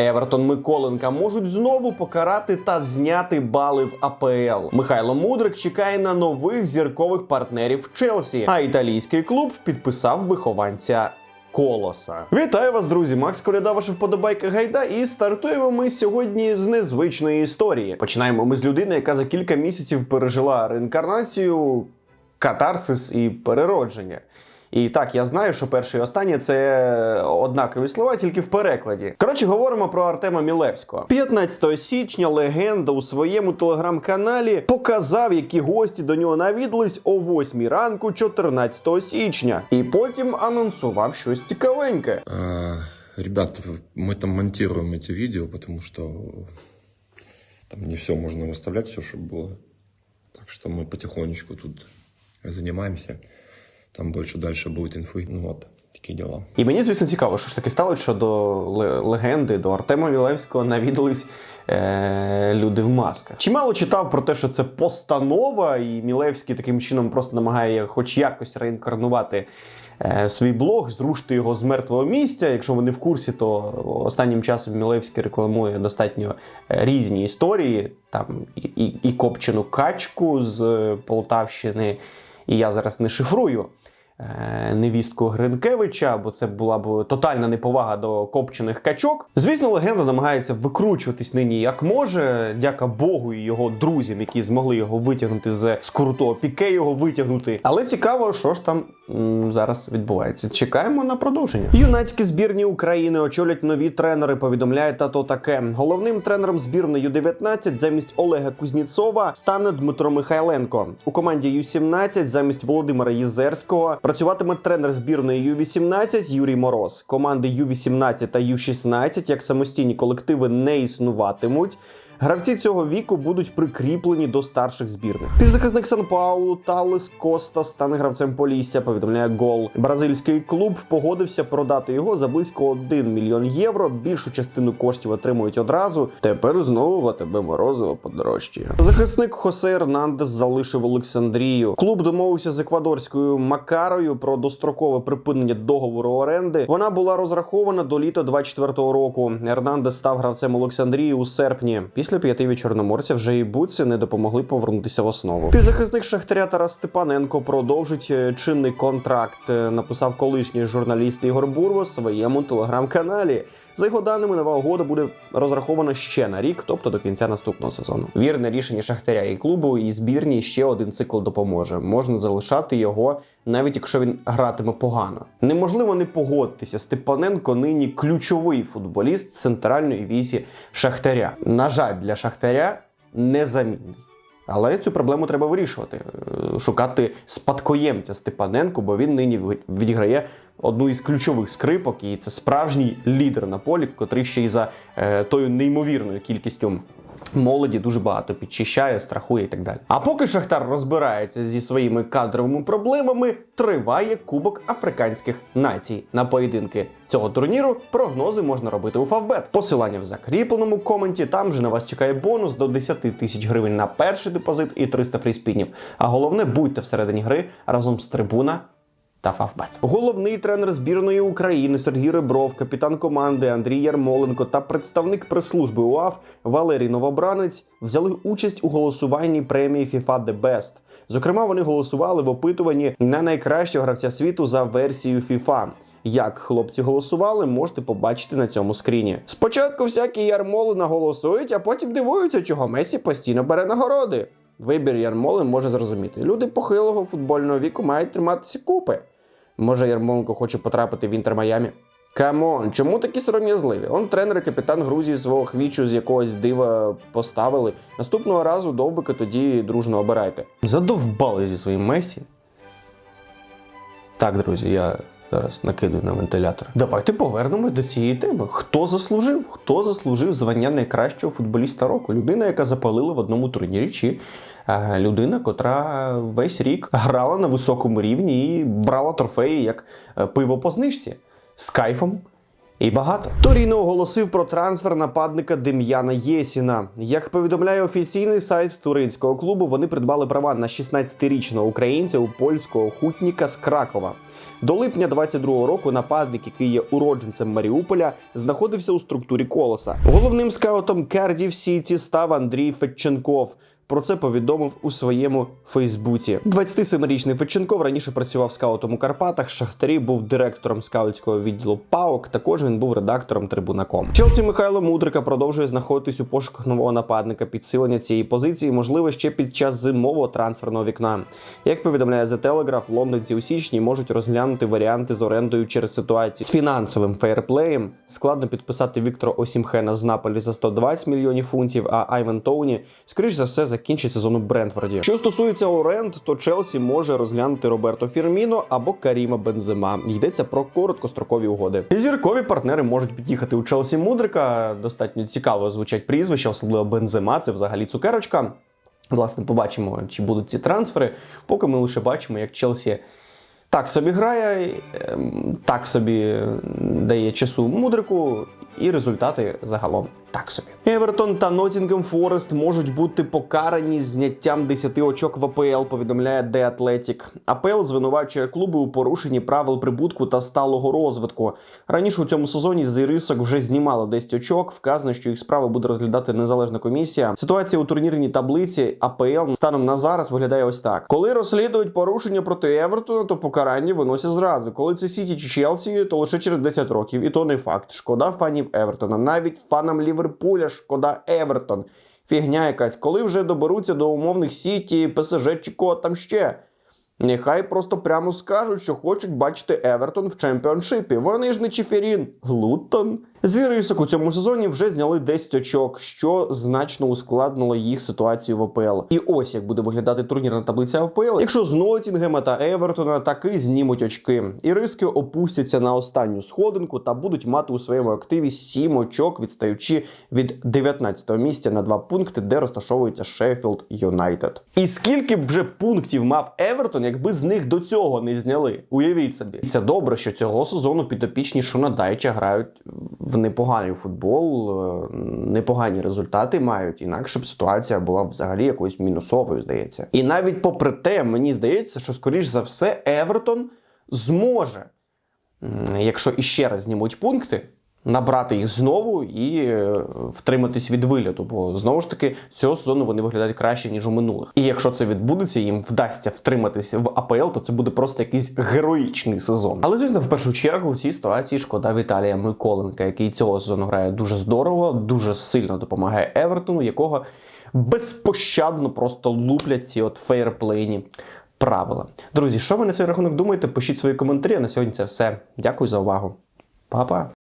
Евертон Миколенка можуть знову покарати та зняти бали в АПЛ. Михайло Мудрик чекає на нових зіркових партнерів Челсі. А італійський клуб підписав вихованця. Колоса. Вітаю вас, друзі! Макс Коляда, ваша вподобайка гайда. І стартуємо ми сьогодні з незвичної історії. Починаємо ми з людини, яка за кілька місяців пережила реінкарнацію, катарсис і переродження. І так, я знаю, що перше і останнє це однакові слова, тільки в перекладі. Коротше, говоримо про Артема Мілевського. 15 січня легенда у своєму телеграм-каналі показав, які гості до нього навідались о 8 ранку 14 січня, і потім анонсував щось цікавеньке. А, Ребят, мы там монтируем эти видео, потому что там не все можно выставлять, все, что было. Так что мы потихонечку тут занимаемся. Там больше дальше будет инфы. Ну вот, такие дела. І мені, звісно, цікаво, що ж таки сталося, що до легенди, до Артема Мілевського навідались е- люди в масках. Чимало читав про те, що це постанова, і Мілевський таким чином просто намагає хоч якось реінкарнувати е- свій блог, зрушити його з мертвого місця. Якщо ви не в курсі, то останнім часом Мілевський рекламує достатньо е, різні історії, там і, і, і копчену качку з е, Полтавщини. І я зараз не шифрую невістку Гринкевича, бо це була б тотальна неповага до копчених качок. Звісно, легенда намагається викручуватись нині як може. Дяка Богу і його друзям, які змогли його витягнути з, з крутого піке, його витягнути. Але цікаво, що ж там зараз відбувається. Чекаємо на продовження. Юнацькі збірні України очолять нові тренери. Повідомляє тато таке. Головним тренером збірної Ю-19 замість Олега Кузніцова стане Дмитро Михайленко. У команді Ю-17 замість Володимира Єзерського працюватиме тренер збірної Ю-18 Юрій Мороз. Команди Ю-18 та Ю-16 як самостійні колективи не існуватимуть. Гравці цього віку будуть прикріплені до старших збірних. Півзахисник Сан Паулу Талес Коста стане гравцем Полісся. Повідомляє гол. Бразильський клуб погодився продати його за близько 1 мільйон євро. Більшу частину коштів отримують одразу. Тепер знову в АТБ Морозово подорожчає. Захисник Хосе Ернандес залишив Олександрію. Клуб домовився з еквадорською Макарою про дострокове припинення договору оренди. Вона була розрахована до літа 24-го року. Ернандес став гравцем Олександрії у серпні. Після п'яти від чорноморця вже і буці не допомогли повернутися в основу. Півзахисник Шахтаря Тарас Степаненко продовжить е, чинний контракт. е, Написав колишній журналіст Ігор Бурво своєму телеграм-каналі. За його даними, нова угода буде розрахована ще на рік, тобто до кінця наступного сезону. Вірне рішення Шахтаря і клубу, і збірні ще один цикл допоможе. Можна залишати його, навіть якщо він гратиме погано. Неможливо не погодитися. Степаненко нині ключовий футболіст центральної вісі Шахтаря. На жаль, для Шахтаря незамінний. Але цю проблему треба вирішувати, Е, шукати спадкоємця Степаненко, бо він нині відіграє одну із ключових скрипок, і це справжній лідер на полі, котрий ще й за е, тою неймовірною кількістю. Молоді дуже багато підчищає, страхує і так далі. А поки Шахтар розбирається зі своїми кадровими проблемами, триває Кубок африканських націй. На поєдинки цього турніру прогнози можна робити у Фавбет. Посилання в закріпленому коменті. Там же на вас чекає бонус до 10 тисяч гривень на перший депозит і 300 фріспінів. А головне, будьте всередині гри разом з трибуна та Фавбет. Головний тренер збірної України Сергій Ребров, капітан команди Андрій Ярмоленко та представник прес-служби УАФ Валерій Новобранець взяли участь у голосуванні премії FIFA The Best. Зокрема, вони голосували в опитуванні на найкращого гравця світу за версією FIFA. Як хлопці голосували, можете побачити на цьому скріні. Спочатку всякі Ярмолина голосують, а потім дивуються, чого Месі постійно бере нагороди. Вибір Ярмолин може зрозуміти. Люди похилого футбольного віку мають триматися купи. Може, Ярмоленко хоче потрапити в Інтер Майамі? Камон, чому такі сором'язливі? Он тренер і капітан Грузії свого хвічу з якогось дива поставили. Наступного разу довбика тоді дружно обирайте. Задовбали зі своїм Месі. Так, друзі, я зараз накидую на вентилятор. Давайте повернемось до цієї теми. Хто заслужив? Хто заслужив звання найкращого футболіста року? Людина, яка запалила в одному турнірі, чи людина, котра весь рік грала на високому рівні і брала трофеї як е, пиво по знижці з кайфом І багато. Торіно оголосив про трансфер нападника Дем'яна Єсіна. Як повідомляє офіційний сайт туринського клубу, вони придбали права на 16-річного українця у польського хутніка з Кракова. До липня 22-го року нападник, який є уродженцем Маріуполя, знаходився у структурі колоса. Головним скаутом Кардів Сіті став Андрій Федченков. Про це повідомив у своєму Фейсбуці. 27-річний Федченков раніше працював скаутом у Карпатах. Шахтарі був директором скаутського відділу ПАОК. Також він був редактором Трибунаком. Челсі Михайло Мудрика продовжує знаходитись у пошуках нового нападника. Підсилення цієї позиції можливе ще під час зимового трансферного вікна. Як повідомляє The Telegraph, лондонці у січні можуть розглянути варіанти з орендою через ситуацію з фінансовим фейерплеєм. Складно підписати Віктора Осімхена з Наполі за 120 мільйонів фунтів. А Айвен Тоуні, скоріш за все, закінчить сезон у Брентфорді. Що стосується оренд, то Челсі може розглянути Роберто Фірміно або Каріма Бензема. Йдеться про короткострокові угоди. Зіркові партнери можуть під'їхати у Челсі Мудрика. Достатньо цікаво звучать прізвища, особливо Бензема. Це взагалі цукерочка. Власне, побачимо, чи будуть ці трансфери. Поки ми лише бачимо, як Челсі так собі грає, ем, так собі дає часу мудрику, і результати загалом так собі. Евертон та Ноттінгем Форест можуть бути покарані зняттям 10 очок в АПЛ, повідомляє The Athletic. АПЛ звинувачує клуби у порушенні правил прибутку та сталого розвитку. Раніше у цьому сезоні з рисок вже знімало 10 очок. Вказано, що їх справи буде розглядати незалежна комісія. Ситуація у турнірній таблиці АПЛ станом на зараз виглядає ось так: коли розслідують порушення проти Евертона, то покарання виносять зразу. Коли це Сіті чи Челсі, то лише через 10 років. І то не факт. Шкода фанів Евертона, навіть фанам Ліверпуля шкода Евертон. Фігня якась, коли вже доберуться до умовних Сіті, ПСЖ чи кого там ще. Нехай просто прямо скажуть, що хочуть бачити Евертон в чемпіоншипі. Вони ж не Чеферін, Лутон. З рисок у цьому сезоні вже зняли 10 очок, що значно ускладнило їх ситуацію в АПЛ. І ось як буде виглядати турнірна таблиця АПЛ, якщо з Ноттінгема та Евертона таки знімуть очки. І риски опустяться на останню сходинку та будуть мати у своєму активі 7 очок, відстаючи від 19-го місця на 2 пункти, де розташовується Шеффілд Юнайтед. І скільки б вже пунктів мав Евертон, якби з них до цього не зняли? Уявіть собі, І це добре, що цього сезону підопічні Шона Дайча грають в непоганий футбол, е, непогані результати мають. Інакше б ситуація була взагалі якоюсь мінусовою, здається. І навіть попри те, мені здається, що скоріш за все Евертон зможе, якщо іще раз знімуть пункти. Набрати їх знову і е, втриматись від вильоту, бо знову ж таки цього сезону вони виглядають краще ніж у минулих. І якщо це відбудеться, їм вдасться втриматися в АПЛ, то це буде просто якийсь героїчний сезон. Але звісно, в першу чергу в цій ситуації шкода Віталія Миколенка, який цього сезону грає дуже здорово, дуже сильно допомагає Евертону, якого безпощадно просто луплять ці от фейерплейні правила. Друзі, що ви на цей рахунок думаєте? Пишіть свої коментарі. А на сьогодні це все. Дякую за увагу. Па-па!